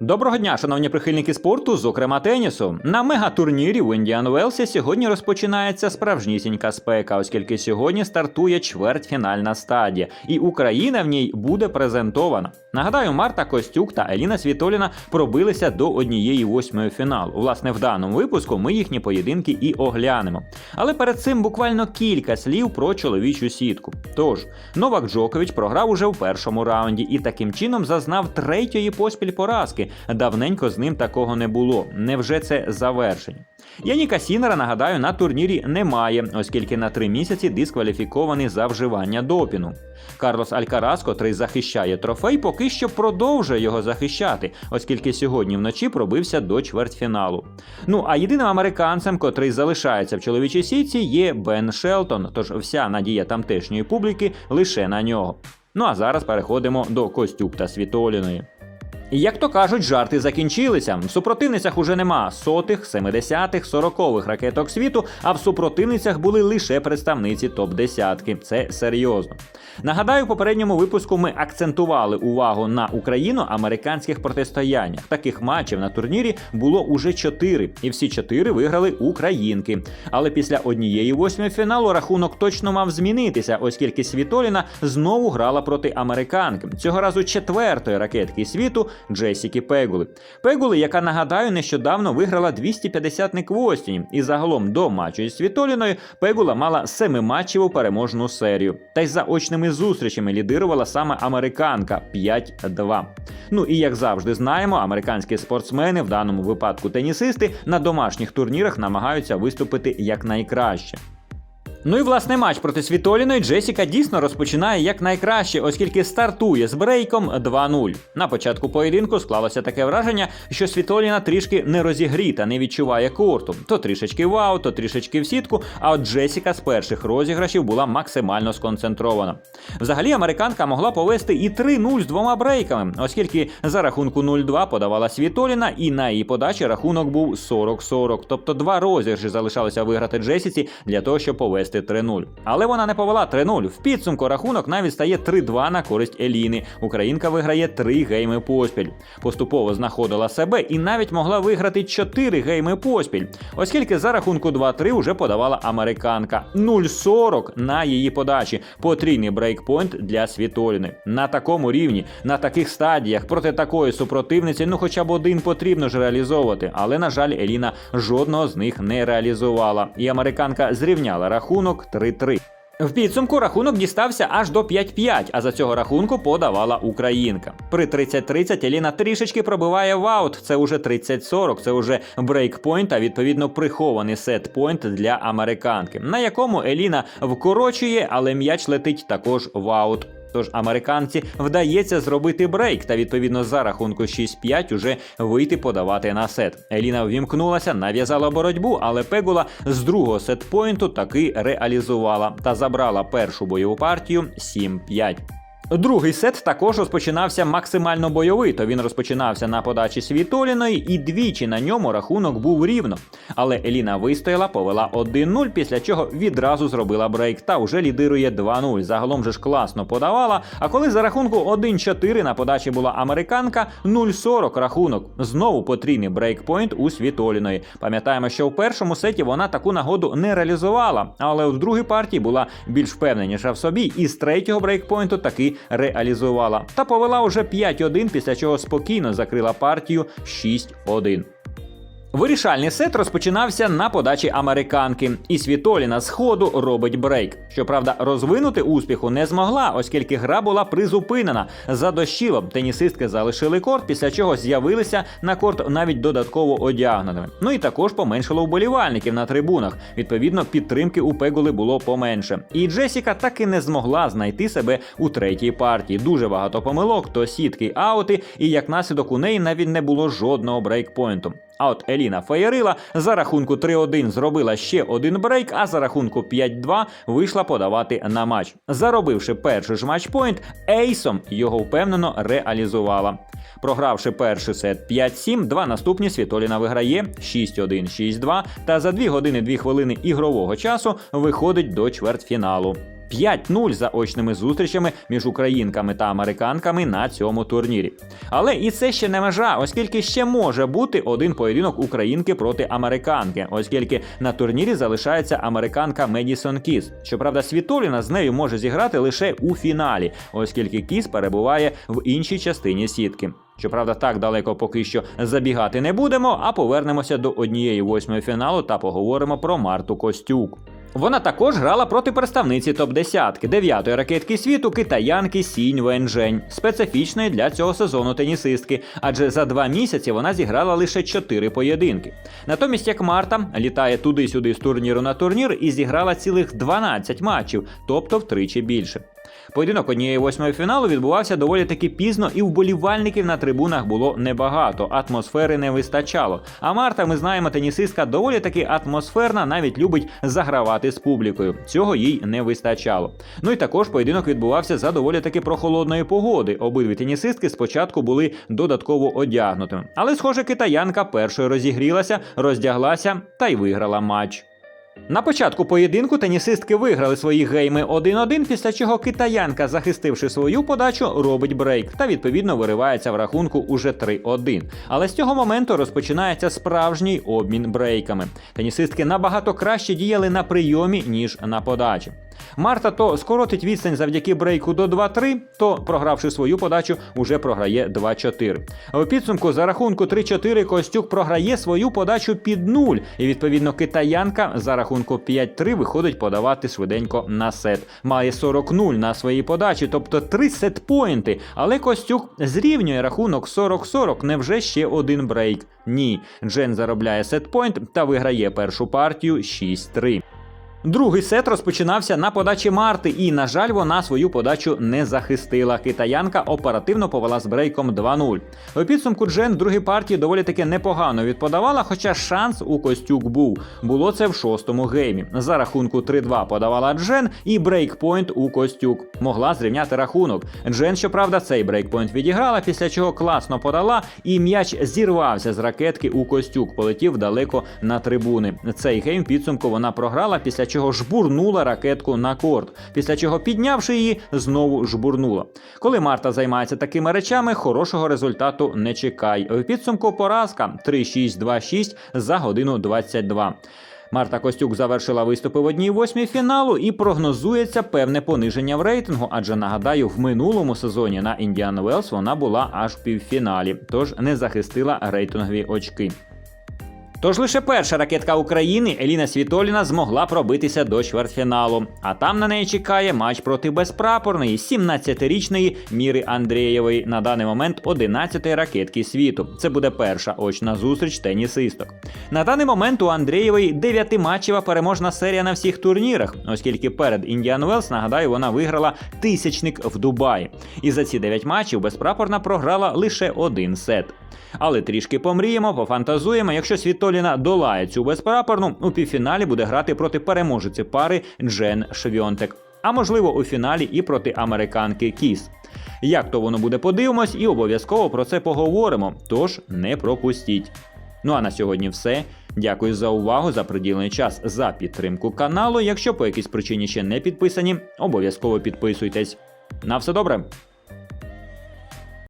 Доброго дня, шановні прихильники спорту, зокрема тенісу. На мегатурнірі в Індіан Велсі сьогодні розпочинається справжнісінька спека, оскільки сьогодні стартує чвертьфінальна стадія, і Україна в ній буде презентована. Нагадаю, Марта Костюк та Еліна Світоліна пробилися до однієї восьмої фіналу. Власне, в даному випуску ми їхні поєдинки і оглянемо. Але перед цим буквально кілька слів про чоловічу сітку. Тож, Новак Джокович програв уже в першому раунді і таким чином зазнав третьої поспіль поразки. Давненько з ним такого не було. Невже це завершення? Яніка Сінера, нагадаю, на турнірі немає, оскільки на три місяці дискваліфікований за вживання допіну. Карлос Алькарас, котрий захищає трофей, поки що продовжує його захищати, оскільки сьогодні вночі пробився до чвертьфіналу. Ну а єдиним американцем, котрий залишається в чоловічій сітці, є Бен Шелтон. Тож вся надія тамтешньої публіки лише на нього. Ну а зараз переходимо до Костюк та Світоліної. Як то кажуть, жарти закінчилися. В супротивницях уже нема сотих, семидесятих, сорокових ракеток світу, а в супротивницях були лише представниці топ-десятки. Це серйозно. Нагадаю, в попередньому випуску ми акцентували увагу на україно-американських протистояннях. Таких матчів на турнірі було уже чотири, і всі чотири виграли українки. Але після однієї восьмої фіналу рахунок точно мав змінитися, оскільки Світоліна знову грала проти американки. Цього разу четвертої ракетки світу Джесіки Пегули. Пегули, яка нагадаю, нещодавно виграла 250-ник в Остіні, і загалом до матчу із Світоліною Пегула мала семиматчеву переможну серію. Та й за очними зустрічами лідирувала саме американка 5-2. Ну і як завжди знаємо, американські спортсмени, в даному випадку тенісисти, на домашніх турнірах намагаються виступити якнайкраще. Ну і власне матч проти Світоліної Джесіка дійсно розпочинає як найкраще, оскільки стартує з брейком 2-0. На початку поєдинку склалося таке враження, що Світоліна трішки не розігріта, не відчуває корту. То трішечки в аут, то трішечки в сітку. А от Джесіка з перших розіграшів була максимально сконцентрована. Взагалі, американка могла повести і 3-0 з двома брейками, оскільки за рахунку 0-2 подавала Світоліна, і на її подачі рахунок був 40-40. Тобто два розіграші залишалося виграти Джесіці для того, щоб повести 3-0. Але вона не повела 3-0. В підсумку рахунок навіть стає 3-2 на користь Еліни. Українка виграє 3 гейми поспіль. Поступово знаходила себе і навіть могла виграти 4 гейми поспіль, оскільки за рахунку 2-3 уже подавала американка. 0-40 на її подачі. Потрійний брейкпойнт для Світоліни. На такому рівні, на таких стадіях проти такої супротивниці, ну хоча б один потрібно ж реалізовувати. Але, на жаль, Еліна жодного з них не реалізувала. І американка зрівняла рахунок 3-3. В підсумку рахунок дістався аж до 5-5, а за цього рахунку подавала українка. При 30-30 Еліна трішечки пробиває в аут. Це уже 30-40, це уже брейкпойнт, а відповідно прихований сетпойнт для американки, на якому Еліна вкорочує, але м'яч летить також в аут. Тож американці вдається зробити брейк та відповідно за рахунку 6-5 уже вийти подавати на сет. Еліна ввімкнулася, нав'язала боротьбу, але Пегула з другого сетпойнту таки реалізувала та забрала першу бойову партію 7-5. Другий сет також розпочинався максимально бойовий, то він розпочинався на подачі Світоліної, і двічі на ньому рахунок був рівно. Але Еліна вистояла, повела 1-0, після чого відразу зробила брейк та вже лідирує 2-0. Загалом же ж класно подавала. А коли за рахунку 1-4 на подачі була американка, 0-40 рахунок. Знову потрійний брейкпойнт у Світоліної. Пам'ятаємо, що в першому сеті вона таку нагоду не реалізувала, але в другій партії була більш впевненіша в собі, і з третього брейкпойнту таки реалізувала. Та повела уже 5-1, після чого спокійно закрила партію 6-1. Вирішальний сет розпочинався на подачі американки, і Світоліна з ходу робить брейк. Щоправда, розвинути успіху не змогла, оскільки гра була призупинена. За дощилом тенісистки залишили корт, після чого з'явилися на корт навіть додатково одягненими. Ну і також поменшало вболівальників на трибунах. Відповідно, підтримки у Пегули було поменше. І Джесіка так і не змогла знайти себе у третій партії. Дуже багато помилок, то сітки, аути, і як наслідок у неї навіть не було жодного брейкпойнту. А от Еліна Феєрила за рахунку 3-1 зробила ще один брейк, а за рахунку 5-2 вийшла подавати на матч. Заробивши перший ж матчпойнт, Ейсом його впевнено реалізувала. Програвши перший сет 5-7, два наступні Світоліна виграє 6-1, 6-2 та за 2 години 2 хвилини ігрового часу виходить до чвертьфіналу. 5-0 за очними зустрічами між українками та американками на цьому турнірі. Але і це ще не межа, оскільки ще може бути один поєдинок українки проти американки, оскільки на турнірі залишається американка Медісон Кіс. Щоправда, Світоліна з нею може зіграти лише у фіналі, оскільки Кіс перебуває в іншій частині сітки. Щоправда, так далеко поки що забігати не будемо, а повернемося до однієї восьмої фіналу та поговоримо про Марту Костюк. Вона також грала проти представниці топ-10, дев'ятої ракетки світу китаянки Сінь Венжень, специфічної для цього сезону тенісистки, адже за два місяці вона зіграла лише чотири поєдинки. Натомість, як Марта літає туди-сюди з турніру на турнір і зіграла цілих 12 матчів, тобто втричі більше. Поєдинок однієї восьмої фіналу відбувався доволі таки пізно, і вболівальників на трибунах було небагато. Атмосфери не вистачало. А Марта, ми знаємо, тенісистка доволі таки атмосферна, навіть любить загравати з публікою. Цього їй не вистачало. Ну і також поєдинок відбувався за доволі таки прохолодної погоди. Обидві тенісистки спочатку були додатково одягнутими. Але, схоже, китаянка першою розігрілася, роздяглася та й виграла матч. На початку поєдинку тенісистки виграли свої гейми 1-1, після чого китаянка, захистивши свою подачу, робить брейк та відповідно виривається в рахунку уже 3-1. Але з цього моменту розпочинається справжній обмін брейками. Тенісистки набагато краще діяли на прийомі, ніж на подачі. Марта то скоротить відстань завдяки брейку до 2-3, то, програвши свою подачу, уже програє 2-4. В підсумку за рахунку 3-4 Костюк програє свою подачу під 0, і відповідно китаянка за рахунку 5-3 виходить подавати швиденько на сет. Має 40-0 на своїй подачі, тобто 3 сетпоінти. Але Костюк зрівнює рахунок 40-40, невже ще один брейк? Ні. Джен заробляє сетпоінт та виграє першу партію 6-3. Другий сет розпочинався на подачі Марти, і, на жаль, вона свою подачу не захистила. Китаянка оперативно повела з брейком 2-0. У підсумку Джен в другій партії доволі таки непогано відподавала, хоча шанс у Костюк був. Було це в шостому геймі. За рахунку 3-2 подавала Джен і брейкпойнт у Костюк. Могла зрівняти рахунок. Джен, щоправда, цей брейкпойнт відіграла, після чого класно подала, і м'яч зірвався з ракетки у Костюк, полетів далеко на трибуни. Цей гейм підсумку вона програла, після чого жбурнула ракетку на корт, після чого, піднявши її, знову жбурнула. Коли Марта займається такими речами, хорошого результату не чекай. В підсумку поразка 3-6-2-6 за годину 22. Марта Костюк завершила виступи в одній восьмій фіналу і прогнозується певне пониження в рейтингу, адже нагадаю, в минулому сезоні на Індіан Велс вона була аж в півфіналі, тож не захистила рейтингові очки. Тож лише перша ракетка України Еліна Світоліна змогла пробитися до чвертьфіналу. А там на неї чекає матч проти безпрапорної 17-річної Міри Андрієвої, на даний момент 11-ї ракетки світу. Це буде перша очна зустріч тенісисток. На даний момент у Андрієвої дев'ятиматчева переможна серія на всіх турнірах, оскільки перед Індіан Велс, нагадаю, вона виграла тисячник в Дубаї. І за ці 9 матчів безпрапорна програла лише один сет. Але трішки помріємо, пофантазуємо. Якщо Світоліна долає цю безпрапорну, у півфіналі буде грати проти переможиці пари Джен Швьонтек. А можливо, у фіналі і проти американки Кіс. Як то воно буде, подивимось, і обов'язково про це поговоримо. Тож не пропустіть. Ну а на сьогодні все. Дякую за увагу, за приділений час, за підтримку каналу. Якщо по якійсь причині ще не підписані, обов'язково підписуйтесь. На все добре!